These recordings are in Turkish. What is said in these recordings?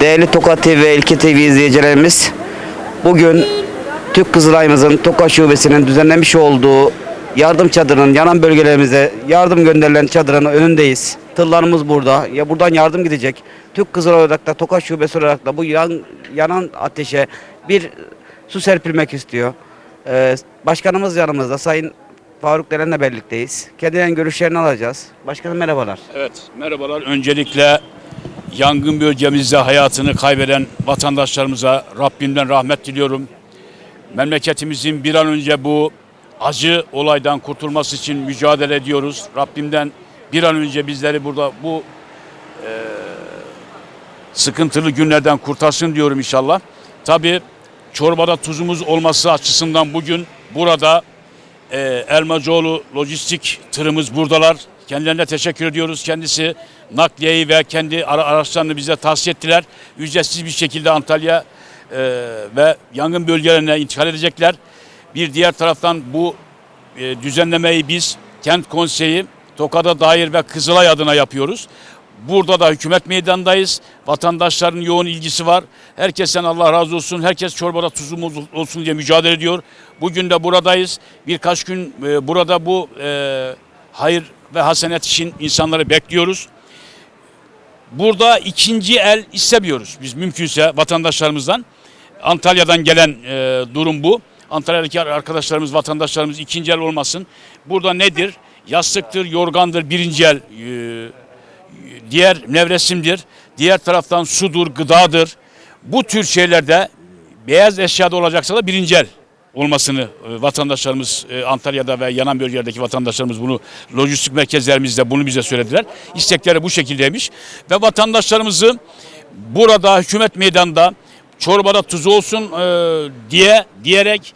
Değerli Tokat TV ve İlke TV izleyicilerimiz, bugün Türk Kızılay'ımızın Tokat Şubesi'nin düzenlemiş olduğu yardım çadırının yanan bölgelerimize yardım gönderilen çadırın önündeyiz. Tırlarımız burada. Ya buradan yardım gidecek. Türk Kızılay olarak da Tokat Şubesi olarak da bu yan, yanan ateşe bir su serpilmek istiyor. Ee, başkanımız yanımızda. Sayın Faruk Deren'le birlikteyiz. Kendilerinin görüşlerini alacağız. Başkanım merhabalar. Evet, merhabalar. Öncelikle yangın bölgemizde hayatını kaybeden vatandaşlarımıza Rabbimden rahmet diliyorum. Memleketimizin bir an önce bu acı olaydan kurtulması için mücadele ediyoruz. Rabbimden bir an önce bizleri burada bu eee, sıkıntılı günlerden kurtarsın diyorum inşallah. Tabii çorbada tuzumuz olması açısından bugün burada e, Elmacıoğlu lojistik tırımız buradalar. Kendilerine teşekkür ediyoruz. Kendisi nakliyeyi ve kendi ara- araçlarını bize tavsiye ettiler. Ücretsiz bir şekilde Antalya e, ve yangın bölgelerine intikal edecekler. Bir diğer taraftan bu e, düzenlemeyi biz kent konseyi Tokat'a dair ve Kızılay adına yapıyoruz. Burada da hükümet meydanındayız. Vatandaşların yoğun ilgisi var. Herkesten Allah razı olsun. Herkes çorbada tuzumuz olsun diye mücadele ediyor. Bugün de buradayız. Birkaç gün e, burada bu e, hayır ve hasenet için insanları bekliyoruz. Burada ikinci el istemiyoruz biz mümkünse vatandaşlarımızdan. Antalya'dan gelen e, durum bu. Antalya'daki arkadaşlarımız, vatandaşlarımız ikinci el olmasın. Burada nedir? Yastıktır, yorgandır birinci el. Diğer nevresimdir. Diğer taraftan sudur, gıdadır. Bu tür şeylerde beyaz eşyada olacaksa da birinci el olmasını e, vatandaşlarımız e, Antalya'da ve yanan bölgelerdeki vatandaşlarımız bunu lojistik merkezlerimizde bunu bize söylediler. İstekleri bu şekildeymiş ve vatandaşlarımızı burada hükümet meydanında çorbada tuz olsun e, diye diyerek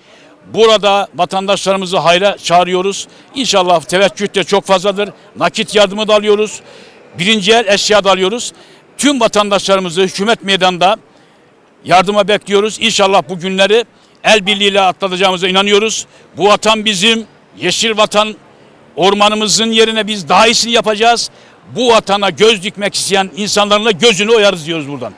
burada vatandaşlarımızı hayra çağırıyoruz. İnşallah teveccüh de çok fazladır. Nakit yardımı da alıyoruz. Birinci el eşya da alıyoruz. Tüm vatandaşlarımızı hükümet meydanında yardıma bekliyoruz. İnşallah bu günleri el birliğiyle atlatacağımıza inanıyoruz. Bu vatan bizim, yeşil vatan ormanımızın yerine biz daha iyisini yapacağız. Bu vatana göz dikmek isteyen insanların da gözünü oyarız diyoruz buradan.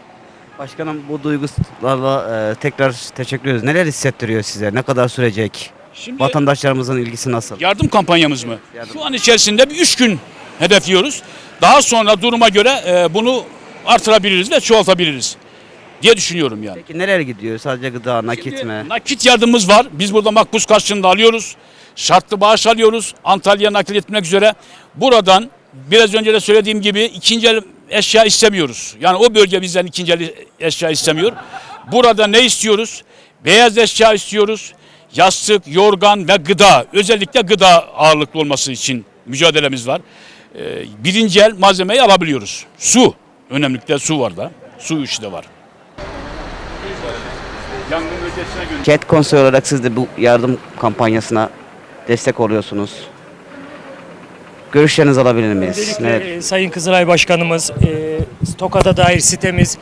Başkanım bu duygularla e, tekrar teşekkür ediyoruz. Neler hissettiriyor size? Ne kadar sürecek? Şimdi Vatandaşlarımızın ilgisi nasıl? yardım kampanyamız mı? Yardım. Şu an içerisinde bir üç gün hedefliyoruz. Daha sonra duruma göre e, bunu artırabiliriz ve çoğaltabiliriz diye düşünüyorum yani. Peki neler gidiyor? Sadece gıda, nakit Şimdi mi? Nakit yardımımız var. Biz burada makbuz karşılığında alıyoruz. Şartlı bağış alıyoruz. Antalya'ya nakil etmek üzere. Buradan biraz önce de söylediğim gibi ikinci el eşya istemiyoruz. Yani o bölge bizden ikinci el eşya istemiyor. Burada ne istiyoruz? Beyaz eşya istiyoruz. Yastık, yorgan ve gıda. Özellikle gıda ağırlıklı olması için mücadelemiz var. Ee, birinci el malzemeyi alabiliyoruz. Su. Önemlilikle su var da. Su işi de var. Yangın bölgesine gönder. Ket konsey olarak siz de bu yardım kampanyasına destek oluyorsunuz. Görüşlerinizi alabilir miyiz? Öncelikle Neler? e, Sayın Kızılay Başkanımız, e, Tokat'a dair sitemiz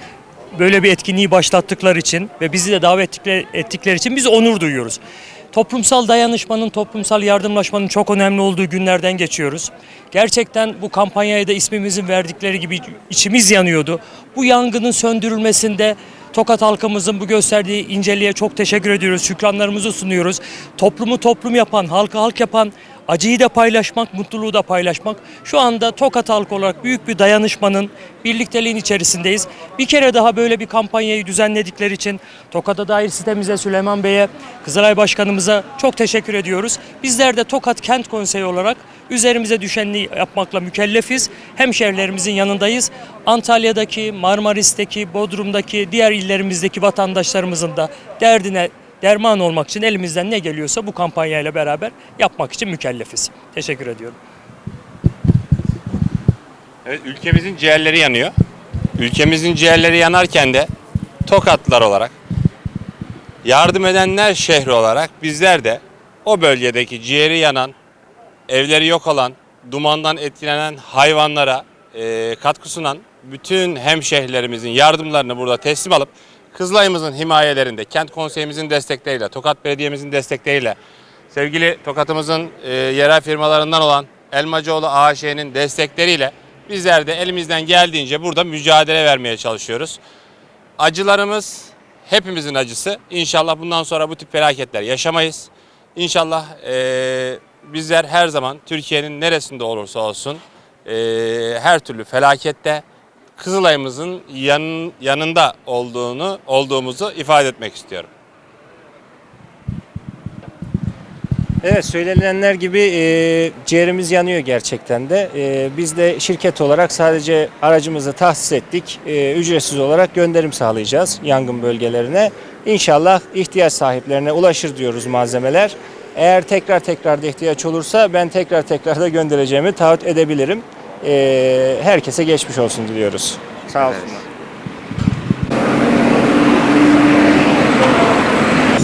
böyle bir etkinliği başlattıkları için ve bizi de davet ettikleri, ettikleri için biz onur duyuyoruz. Toplumsal dayanışmanın, toplumsal yardımlaşmanın çok önemli olduğu günlerden geçiyoruz. Gerçekten bu kampanyaya da ismimizin verdikleri gibi içimiz yanıyordu. Bu yangının söndürülmesinde Tokat halkımızın bu gösterdiği inceliğe çok teşekkür ediyoruz. Şükranlarımızı sunuyoruz. Toplumu toplum yapan, halkı halk yapan Acıyı da paylaşmak, mutluluğu da paylaşmak. Şu anda Tokat halkı olarak büyük bir dayanışmanın, birlikteliğin içerisindeyiz. Bir kere daha böyle bir kampanyayı düzenledikleri için Tokat'a dair sitemize Süleyman Bey'e, Kızılay Başkanımıza çok teşekkür ediyoruz. Bizler de Tokat Kent Konseyi olarak üzerimize düşeni yapmakla mükellefiz. Hemşehrilerimizin yanındayız. Antalya'daki, Marmaris'teki, Bodrum'daki, diğer illerimizdeki vatandaşlarımızın da derdine derman olmak için elimizden ne geliyorsa bu kampanyayla beraber yapmak için mükellefiz. Teşekkür ediyorum. Evet, ülkemizin ciğerleri yanıyor. Ülkemizin ciğerleri yanarken de Tokatlılar olarak, yardım edenler şehri olarak bizler de o bölgedeki ciğeri yanan, evleri yok olan, dumandan etkilenen hayvanlara eee, katkı sunan bütün hemşehrilerimizin yardımlarını burada teslim alıp Kızılay'ımızın himayelerinde, kent konseyimizin destekleriyle, Tokat Belediye'mizin destekleriyle, sevgili Tokat'ımızın eee, yerel firmalarından olan Elmacıoğlu AŞ'nin destekleriyle bizler de elimizden geldiğince burada mücadele vermeye çalışıyoruz. acılarımız hepimizin acısı. İnşallah bundan sonra bu tip felaketler yaşamayız. İnşallah eee, bizler her zaman Türkiye'nin neresinde olursa olsun eee, her türlü felakette Kızılay'ımızın yan, yanında olduğunu olduğumuzu ifade etmek istiyorum. Evet söylenilenler gibi e, ciğerimiz yanıyor gerçekten de. E, biz de şirket olarak sadece aracımızı tahsis ettik. E, ücretsiz olarak gönderim sağlayacağız yangın bölgelerine. İnşallah ihtiyaç sahiplerine ulaşır diyoruz malzemeler. Eğer tekrar tekrar da ihtiyaç olursa ben tekrar tekrar da göndereceğimi taahhüt edebilirim. E, herkese geçmiş olsun diliyoruz. Sağ olsunlar.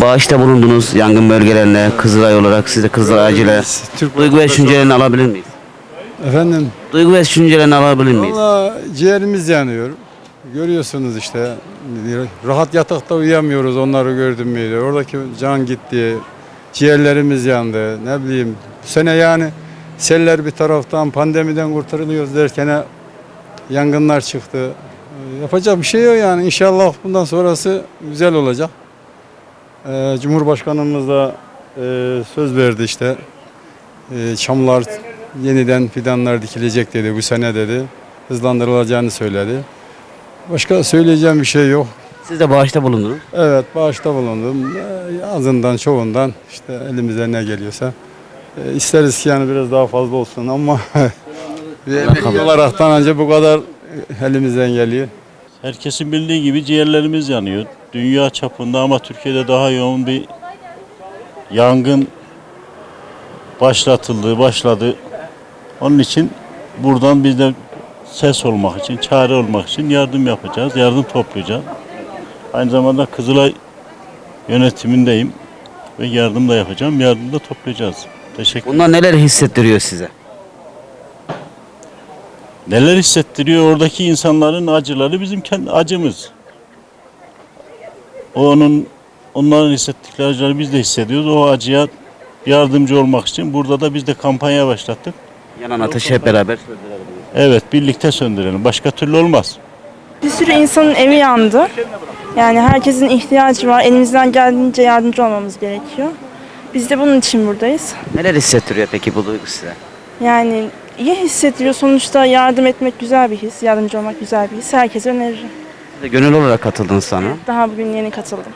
Bağışta bulundunuz yangın bölgelerine Kızılay olarak siz de Kızılay acile. Türk Duygu ve düşüncelerini alabilir miyiz? Efendim, Duygu ve düşüncelerini alabilir miyiz? valla ciğerimiz yanıyor. Görüyorsunuz işte, rahat yatakta uyuyamıyoruz onları gördüm müydü. Oradaki can gitti, ciğerlerimiz yandı, ne bileyim. Bu sene yani seller bir taraftan, pandemiden kurtarılıyoruz derken yangınlar çıktı. Yapacak bir şey yok yani. İnşallah bundan sonrası güzel olacak. Ee, Cumhurbaşkanımız da e, söz verdi işte. E, çamlar yeniden fidanlar dikilecek dedi bu sene dedi. Hızlandırılacağını söyledi. Başka söyleyeceğim bir şey yok. Siz de bağışta bulundunuz. Evet bağışta bulundum. E, azından çoğundan işte elimize ne geliyorsa. E, isteriz ki yani biraz daha fazla olsun ama emekli olaraktan ancak bu kadar elimizden geliyor. Herkesin bildiği gibi ciğerlerimiz yanıyor. Dünya çapında ama Türkiye'de daha yoğun bir yangın başlatıldı, başladı. Onun için buradan biz de ses olmak için, çare olmak için yardım yapacağız, yardım toplayacağız. Aynı zamanda Kızılay yönetimindeyim ve yardım da yapacağım, yardım da toplayacağız. Teşekkür Bunlar neler hissettiriyor size? Neler hissettiriyor oradaki insanların acıları bizim kendi acımız. O Onun onların hissettikleri acıları biz de hissediyoruz. O acıya yardımcı olmak için burada da biz de kampanya başlattık. Yanan ateşi hep beraber Evet birlikte söndürelim. Başka türlü olmaz. Bir sürü insanın evi yandı. Yani herkesin ihtiyacı var. Elimizden geldiğince yardımcı olmamız gerekiyor. Biz de bunun için buradayız. Neler hissettiriyor peki bu duygu size? Yani iyi hissettiriyor. Sonuçta yardım etmek güzel bir his. Yardımcı olmak güzel bir his. Herkese öneririm. Siz Gönül olarak katıldınız sana. Daha bugün yeni katıldım.